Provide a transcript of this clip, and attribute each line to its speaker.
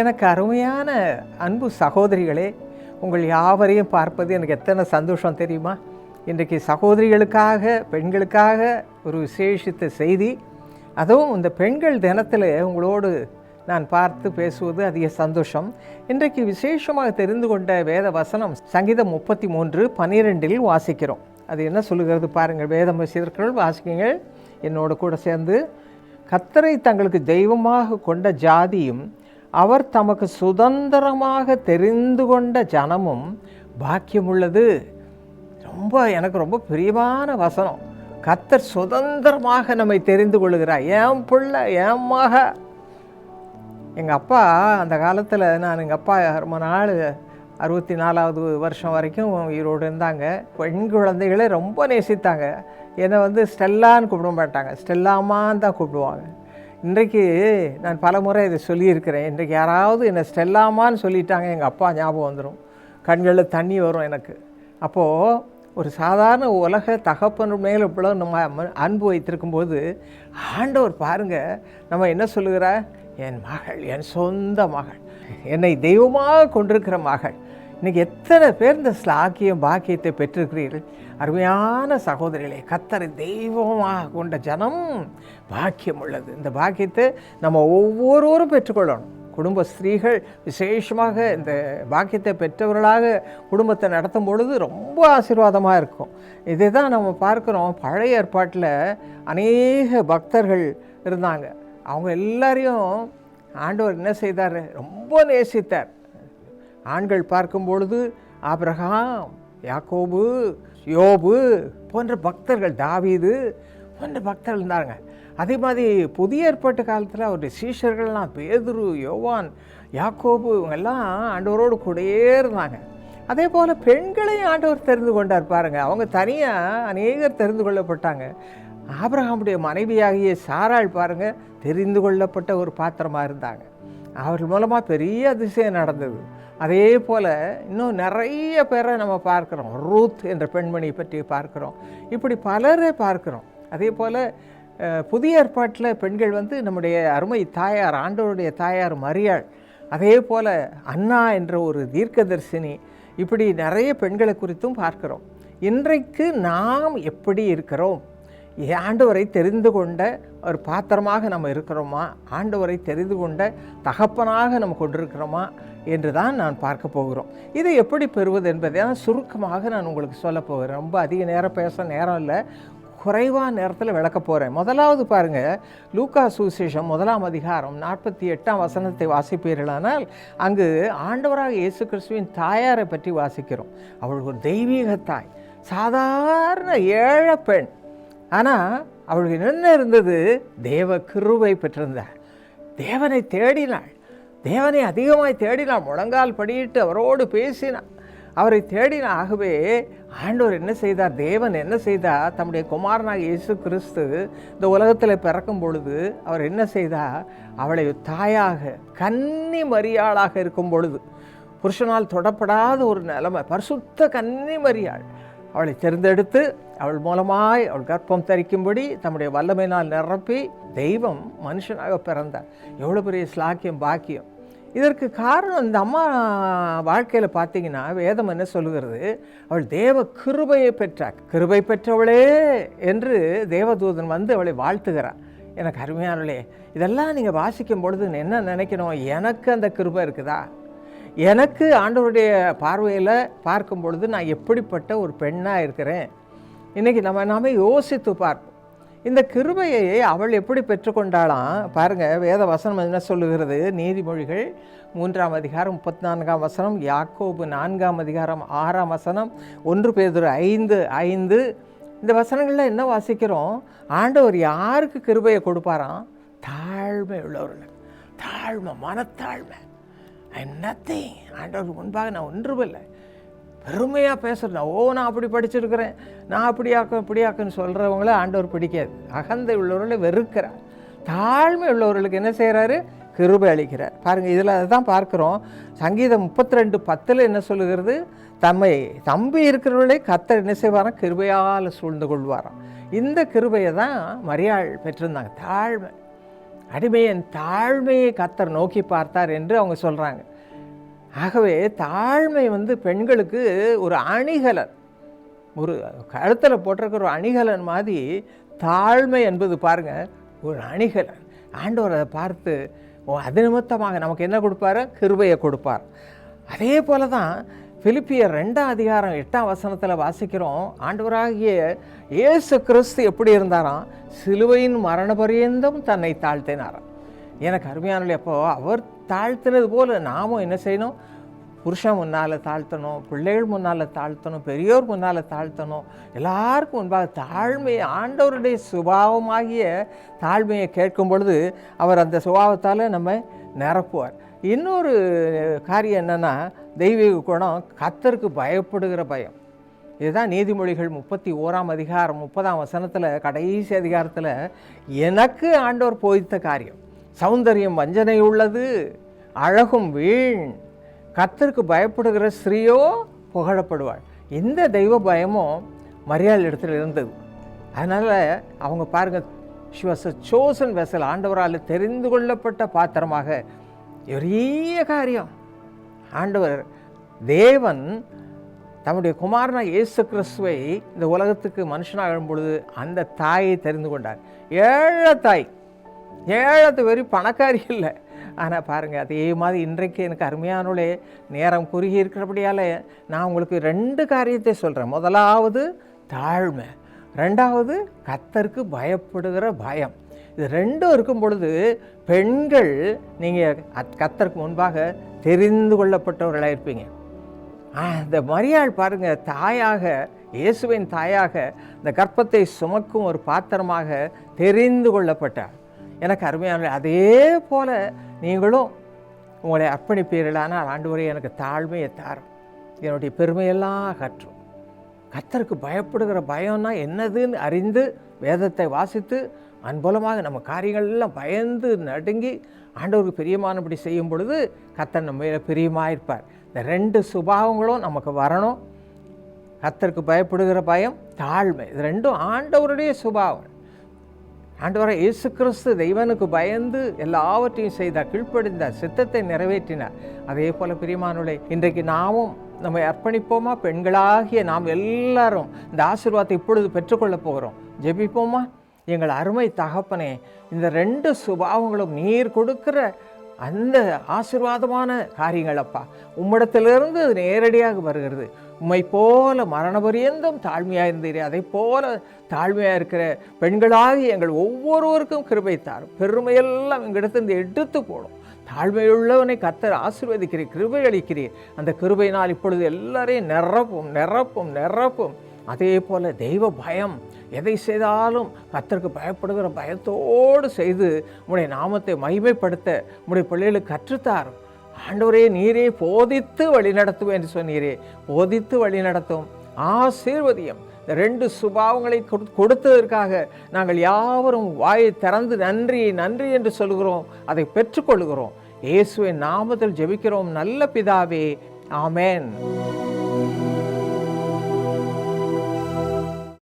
Speaker 1: எனக்கு அருமையான அன்பு சகோதரிகளே உங்கள் யாவரையும் பார்ப்பது எனக்கு எத்தனை சந்தோஷம் தெரியுமா? இன்றைக்கு சகோதரிகளுக்காக பெண்களுக்காக ஒரு விசேஷித்த செய்தி. அதுவும் இந்த பெண்கள் தினத்தில் உங்களோடு நான் பார்த்து பேசுவது அதிக சந்தோஷம். இன்றைக்கு விசேஷமாக தெரிந்து கொண்ட வேத வசனம் சங்கீதம் முப்பத்தி மூன்று பன்னிரெண்டில் வாசிக்கிறோம். அது என்ன சொல்லுகிறது பாருங்கள் வேதம் வசிதர்கள் வாசிக்குங்கள். என்னோட கூட சேர்ந்து கத்தரை தங்களுக்கு தெய்வமாக கொண்ட ஜாதியும் அவர் தமக்கு சுதந்திரமாக தெரிந்து கொண்ட ஜனமும் பாக்கியமுள்ளது. ரொம்ப எனக்கு ரொம்ப பிரியமான வசனம். கத்தர் சுதந்திரமாக நம்மை தெரிந்து கொள்கிறார் என் பிள்ளை ஏன் மக. எங்கள் அப்பா அந்த காலத்தில் நான் எங்கள் அப்பா ரொம்ப நாள் அறுபத்தி நாலாவது வருஷம் வரைக்கும் உயிரோடு இருந்தாங்க. பெண் குழந்தைகளை ரொம்ப நேசித்தாங்க. என்னை வந்து ஸ்டெல்லான்னு கூப்பிட மாட்டாங்க. ஸ்டெல்லாமான்னு தான் கூப்பிடுவாங்க. இன்றைக்கு நான் பல முறை இதை சொல்லியிருக்கிறேன். இன்றைக்கு யாராவது என்னை ஸ்டெல்லாமான்னு சொல்லிட்டாங்க எங்கள் அப்பா ஞாபகம் வந்துடும் கண்களில் தண்ணி வரும் எனக்கு. அப்போது ஒரு சாதாரண உலக தகப்பன் மேலே இவ்வளோ நம்ம அன்பு வைத்திருக்கும்போது ஆண்டவர் பாருங்கள் நம்ம என்ன சொல்லுகிற என் மகள் என் சொந்த மகள். என்னை தெய்வமாக கொண்டிருக்கிற மகள். இன்னைக்கு எத்தனை பேர் இந்த ஸ்லாக்கியம் பாக்கியத்தை பெற்றிருக்கிறீர்கள்? அருமையான சகோதரிகளே கத்தரை தெய்வமாக கொண்ட ஜனம் பாக்கியம் உள்ளது. இந்த பாக்கியத்தை நம்ம ஒவ்வொருவரும் பெற்றுக்கொள்ளணும். குடும்ப ஸ்திரீகள் விசேஷமாக இந்த பாக்கியத்தை பெற்றவர்களாக குடும்பத்தை நடத்தும் பொழுது ரொம்ப ஆசீர்வாதமாக இருக்கும். இதை தான் நம்ம பார்க்குறோம். பழைய ஏற்பாட்டில் அநேக பக்தர்கள் இருந்தாங்க. அவங்க எல்லாரையும் ஆண்டவர் என்ன செய்தார்? ரொம்ப நேசித்தார். ஆண்கள் பார்க்கும் பொழுது ஆபிரகாம் யாக்கோபு யோபு போன்ற பக்தர்கள் தாவீது போன்ற பக்தர்கள் இருந்தாங்க அதே மாதிரி புதிய ஏற்பாட்டு காலத்தில் அவருடைய சீஷர்கள்லாம் பேதுரு யோவான் யாக்கோபு இவங்கெல்லாம் ஆண்டவரோடு கூடயே இருந்தாங்க. அதே போல் பெண்களையும் ஆண்டவர் தெரிந்து கொண்டார் பாருங்கள் அவங்க தனியாக அநேகர் தெரிந்து கொள்ளப்பட்டாங்க. ஆபிரகாமுடைய மனைவியாகிய சாராள் பாருங்கள் தெரிந்து கொள்ளப்பட்ட ஒரு பாத்திரமாக இருந்தாங்க. அவர்கள் மூலமாக பெரிய அதிசயம் நடந்தது. அதே போல் இன்னும் நிறைய பேரை நம்ம பார்க்குறோம். ரூத் என்ற பெண்மணியை பற்றி பார்க்குறோம். இப்படி பலரை பார்க்குறோம். அதே போல் புதிய ஏற்பாட்டில் பெண்கள் வந்து நம்முடைய அருமை தாயார் ஆண்டவருடைய தாயார் மரியாள் அதே போல் அண்ணா என்ற ஒரு தீர்க்கதர்சினி இப்படி நிறைய பெண்களை குறித்தும் பார்க்கிறோம். இன்றைக்கு நாம் எப்படி இருக்கிறோம்? ஆண்டவரை தெரிந்து கொண்ட ஒரு பாத்திரமாக நம்ம இருக்கிறோமா? ஆண்டவரை தெரிந்து கொண்ட தகப்பனாக நம்ம கொண்டிருக்கிறோமா? என்று தான் நான் பார்க்க போகிறோம். இதை எப்படி பெறுவது என்பதை சுருக்கமாக நான் உங்களுக்கு சொல்ல போகிறேன். ரொம்ப அதிக நேரம் பேச நேரம் இல்லை. குறைவான நேரத்தில் விளக்க போகிறேன் முதலாவது பாருங்கள் லூக்கா சுசேஷம் முதலாம் அதிகாரம் நாற்பத்தி எட்டாம் வசனத்தை வாசிப்பீர்களானால் அங்கு ஆண்டவராக இயேசு கிறிஸ்துவின் தாயாரை பற்றி வாசிக்கிறோம். அவள் ஒரு தெய்வீக தாய். சாதாரண ஏழை பெண். ஆனால் அவளுக்கு என்ன இருந்தது? தேவ கிருபை பெற்றிருந்தாள். தேவனை தேடினாள். தேவனை அதிகமாய் தேடினாள். முழங்கால் படியிட்டு அவரோடு பேசினாள். அவரை தேடின ஆகவே ஆண்டவர் என்ன செய்தார்? தேவன் என்ன செய்தார்? தம்முடைய குமாரனாக இயேசு கிறிஸ்து இந்த உலகத்தில் பிறக்கும் பொழுது அவர் என்ன செய்தார்? அவளை தாயாக கன்னி மரியாளாக இருக்கும் பொழுது புருஷனால் தொடப்படாத ஒரு நிலைமை பரிசுத்த கன்னி மரியாள் அவளை தேர்ந்தெடுத்து அவள் மூலமாய் அவள் கர்ப்பம் தரிக்கும்படி தம்முடைய வல்லமையினால் நிரப்பி தெய்வம் மனுஷனாக பிறந்தார். எவ்வளோ பெரிய ஸ்லாக்கியம் பாக்கியம். இதற்கு காரணம் இந்த அம்மா வாழ்க்கையில் பார்த்தீங்கன்னா வேதம் என்ன சொல்லுகிறது? அவள் தேவ கிருபையை பெற்றாள். கிருபை பெற்றவளே என்று தேவதூதன் வந்து அவளை வாழ்த்துகிறார். எனக்கு அருமையானவளே இதெல்லாம் நீங்கள் வாசிக்கும் பொழுது என்ன நினைக்கணும்? எனக்கு அந்த கிருபை இருக்குதா? எனக்கு ஆண்டவருடைய பார்வையில் பார்க்கும் பொழுது நான் எப்படிப்பட்ட ஒரு பெண்ணாக இருக்கிறேன்? இன்றைக்கி நம்ம நாம யோசித்து பார்ப்போம். இந்த கிருபையை அவள் எப்படி பெற்றுக்கொண்டாளாம் பாருங்கள் வேத வசனம் என்ன சொல்லுகிறது? நீதிமொழிகள் மூன்றாம் அதிகாரம் முப்பத்தி நான்காம் வசனம் யாக்கோபு நான்காம் அதிகாரம் ஆறாம் வசனம் ஒன்று பேதொரு ஐந்து ஐந்து. இந்த வசனங்களில் என்ன வாசிக்கிறோம்? ஆண்டவர் யாருக்கு கிருபையை கொடுப்பாராம்? தாழ்மை உள்ளவர்கள் தாழ்மை மனத்தாழ்மை. ஐ நத்திங் ஆண்டவருக்கு முன்பாக நான் ஒன்றுமில்லை. பெருமையாக பேசுகிறேன் ஓ நான் அப்படி படிச்சிருக்கிறேன். நான் அப்படியாக்க இப்படியாக்குன்னு சொல்கிறவங்கள ஆண்டவர் பிடிக்காது. அகந்தை உள்ளவர்களை வெறுக்கிறார். தாழ்மை உள்ளவர்களுக்கு என்ன செய்கிறாரு கிருபை அளிக்கிறார். பாருங்கள் இதில் அதுதான் பார்க்குறோம். சங்கீதம் முப்பத்தி ரெண்டு பத்தில் என்ன சொல்லுகிறது? தம்மை தம்பி இருக்கிறவர்களே கத்தர் என்ன செய்வாராம்? கிருபையால் சூழ்ந்து கொள்வாராம். இந்த கிருபையை தான் மரியாள் பெற்றிருந்தாங்க. தாழ்மை. அடிமையின் தாழ்மையை கத்தர் நோக்கி பார்த்தார் என்று அவங்க சொல்கிறாங்க ஆகவே தாழ்மை வந்து பெண்களுக்கு ஒரு அணிகலன். ஒரு கழுத்தில் போட்டிருக்கிற ஒரு அணிகலன் மாதிரி தாழ்மை என்பது பாருங்கள் ஒரு அணிகலன். ஆண்டவர் அதை பார்த்து ஓ அது நிமித்தமாக நமக்கு என்ன கொடுப்பாரு? கிருபையை கொடுப்பார். அதே போல தான் பிலிப்பியர் ரெண்டாம் அதிகாரம் எட்டாம் வசனத்தில் வாசிக்கிறோம் ஆண்டவராகிய இயேசு கிறிஸ்து எப்படி இருந்தாராம்? சிலுவையின் மரண பரியந்தம் தன்னை தாழ்த்தினாராம் எனக்கு அருமையானவர்களே அப்போ அவர் தாழ்த்தினது போல் நாமும் என்ன செய்யணும்? புருஷன் முன்னால் தாழ்த்தணும் பிள்ளைகள் முன்னால் தாழ்த்தணும் பெரியோர் முன்னால் தாழ்த்தணும் எல்லாருக்கும் முன்பாக தாழ்மை ஆண்டவருடைய சுபாவமாகிய தாழ்மையை கேட்கும் பொழுது அவர் அந்த சுபாவத்தால் நம்ம நிரப்புவார். இன்னொரு காரியம் என்னென்னா தெய்வீக குணம் கத்தருக்கு பயப்படுகிற பயம். இதுதான் நீதிமொழிகள் முப்பத்தி ஓராம் அதிகாரம் முப்பதாம் வசனத்தில் கடைசி அதிகாரத்தில் எனக்கு ஆண்டவர் போதித்த காரியம் சௌந்தரியம் வஞ்சனை உள்ளது அழகும் வீண் கத்தருக்கு பயப்படுகிற ஸ்ரீயோ புகழப்படுவாள். இந்த தெய்வ பயமும் மரியாதை இடத்துல இருந்தது. அதனால் அவங்க பாருங்கள் she was a chosen vessel ஆண்டவரால் தெரிந்து கொள்ளப்பட்ட பாத்திரமாக பெரிய காரியம். ஆண்டவர் தேவன் தம்முடைய குமாரன இயேசு கிறிஸ்துவை இந்த உலகத்துக்கு மனுஷனாக பொழுது அந்த தாயை தெரிந்து கொண்டார். ஏழை தாய். ஏழத்து வெறும் பணக்காரி இல்லை. ஆனால் பாருங்கள் அதே மாதிரி இன்றைக்கு எனக்கு அருமையானோலே நேரம் குறுகி இருக்கிறபடியால் நான் உங்களுக்கு ரெண்டு காரியத்தை சொல்கிறேன் முதலாவது தாழ்மை ரெண்டாவது கத்தருக்கு பயப்படுகிற பயம். இது ரெண்டும் இருக்கும் பொழுது பெண்கள் நீங்கள் கத்தருக்கு முன்பாக தெரிந்து கொள்ளப்பட்டவர்களாக இருப்பீங்க. அந்த மரியாள் பாருங்கள் தாயாக இயேசுவின் தாயாக இந்த கர்ப்பத்தை சுமக்கும் ஒரு பாத்திரமாக தெரிந்து கொள்ளப்பட்டார். எனக்கு அருமையான அதே போல நீங்களும் உங்களை அர்ப்பணிப்பீர்களானால் ஆண்டவரே எனக்கு தாழ்மையை தாரும். என்னுடைய பெருமையெல்லாம் கற்றும் கத்தருக்கு பயப்படுகிற பயம்னா என்னதுன்னு அறிந்து வேதத்தை வாசித்து அன்பலமாக நம்ம காரியங்கள்லாம் பயந்து நடுங்கி ஆண்டவருக்கு பிரியமானபடி செய்யும் பொழுது கத்தர் நம்ம மேலே பிரியமாக இருப்பார். இந்த ரெண்டு சுபாவங்களும் நமக்கு வரணும். கத்தருக்கு பயப்படுகிற பயம் தாழ்மை. இது ரெண்டும் ஆண்டவருடைய சுபாவம். ஆண்டவரை இயேசு கிறிஸ்து தெய்வனுக்கு பயந்து எல்லாவற்றையும் செய்தார் கீழ்ப்படிந்தார் சித்தத்தை நிறைவேற்றினார். அதே போல பிரியமானுடைய இன்றைக்கு நாமும் நம்மை அர்ப்பணிப்போமா? பெண்களாகிய நாம் எல்லாரும் இந்த ஆசீர்வாதத்தை இப்பொழுது பெற்றுக்கொள்ளப் போகிறோம். ஜெபிப்போமா? எங்கள் அருமை தகப்பனே இந்த ரெண்டு சுபாவங்களும் நீர் கொடுக்கிற அந்த ஆசீர்வாதமான காரியங்கள் அப்பா உம்மிடத்திலிருந்து அது நேரடியாக வருகிறது. உம்மை போல மரண பரியந்தம் தாழ்மையாக இருந்தீர் அதை போல தாழ்மையாக இருக்கிற பெண்களாகி எங்கள் ஒவ்வொருவருக்கும் கிருபை தாரும். பெருமையெல்லாம் எங்களிடத்திலிருந்து எடுத்து போடும். தாழ்மையுள்ளவனை கத்தர் ஆசிர்வதிக்கிறீர் கிருபை அளிக்கிறீர். அந்த கிருபையினால் இப்பொழுது எல்லாரையும் நிரப்பும் நிரப்பும் நிரப்பும். அதே போல தெய்வ பயம் எதை செய்தாலும் கத்தருக்கு பயப்படுகிற பயத்தோடு செய்து உடைய நாமத்தை மகிமைப்படுத்த உடைய பிள்ளைகளுக்கு கற்றுத்தாரும். ஆண்டவரே நீரே போதித்து வழி நடத்துவோம் என்று சொன்னீரே. போதித்து வழி நடத்தும். ஆசீர்வதியம். ரெண்டு சுபாவங்களை கொடுத்ததற்காக நாங்கள் யாவரும் வாயை திறந்து நன்றி நன்றி என்று சொல்கிறோம். அதை பெற்றுக்கொள்கிறோம். இயேசுவின் நாமத்தில் ஜெபிக்கிறோம். நல்ல பிதாவே. ஆமேன்.